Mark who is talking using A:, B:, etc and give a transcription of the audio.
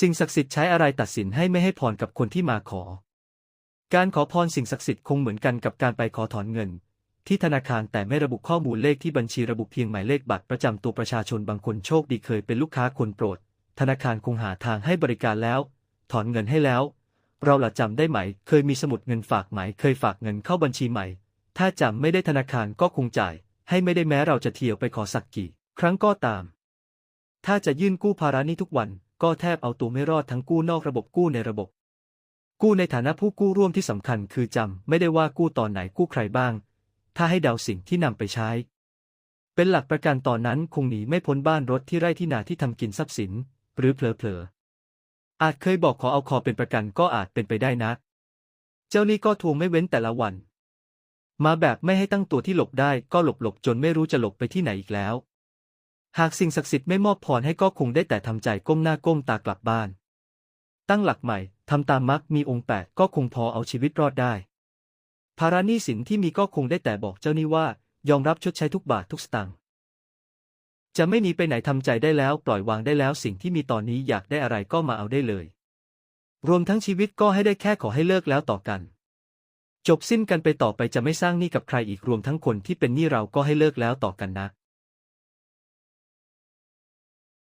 A: สิ่งศักดิ์สิทธิ์ใช้อะไรตัดสินให้ไม่ให้พรกับคนที่มาขอ การขอพรสิ่งศักดิ์สิทธิ์คงเหมือนกันกับการไปขอถอนเงิน ที่ธนาคารแต่ไม่ระบุข้อมูลเลขที่บัญชีระบุเพียงหมายเลขบัตรประจำตัวประชาชนบางคนโชคดีเคยเป็นลูกค้าคนโปรด ธนาคารคงหาทางให้บริการแล้ว ถอนเงินให้แล้ว เราละจำได้ไหม เคยมีสมุดเงินฝากไหมเคยฝากเงินเข้าบัญชีใหม่ถ้าจำไม่ได้ธนาคารก็คงจ่าย ให้ไม่ได้แม้เราจะเที่ยวไปขอสักกี่ ครั้งก็ตาม ถ้าจะยื่นกู้ภาระนี้ทุกวัน ก็แทบเอาตัวไม่รอดทั้งกู้นอกระบบกู้ในระบบ กู้ในฐานะผู้กู้ร่วมที่สำคัญคือจำไม่ได้ว่ากู้ตอนไหนกู้ใครบ้าง ถ้าให้เดาสิ่งที่นำไปใช้ เป็นหลักประกันตอนนั้นคงหนีไม่พ้นบ้านรถที่ไร่ที่นาที่ทำกินทรัพย์สิน หรือเผลอๆอาจเคยบอกขอเอาคอเป็นประกันก็อาจเป็นไปได้นะ เจ้านี้ก็ทวงไม่เว้นแต่ละวัน มาแบบไม่ให้ตั้งตัวที่หลบได้ก็หลบหลบจนไม่รู้จะหลบไปที่ไหนอีกแล้ว หากสิ่งศักดิ์สิทธิ์ไม่มอบพรให้ก็คงได้แต่ทำใจก้มหน้าก้มตากลับบ้าน ตั้งหลักใหม่ทำตามมักมีองค์แปดก็คงพอเอาชีวิตรอดได้ ภาระหนี้สินที่มีก็คงได้แต่บอกเจ้านี้ว่า ยอมรับชดใช้ทุกบาททุกสตางค์จะไม่หนีไปไหนทำใจได้แล้วปล่อยวางได้แล้วสิ่งที่มีตอนนี้อยากได้อะไรก็มาเอาได้เลย รวมทั้งชีวิตก็ให้ได้แค่ขอให้เลิกแล้วต่อกัน จบสิ้นกันไปต่อไปจะไม่สร้างหนี้กับใครอีกรวมทั้งคนที่เป็นหนี้เราก็ให้เลิกแล้วต่อกันนะ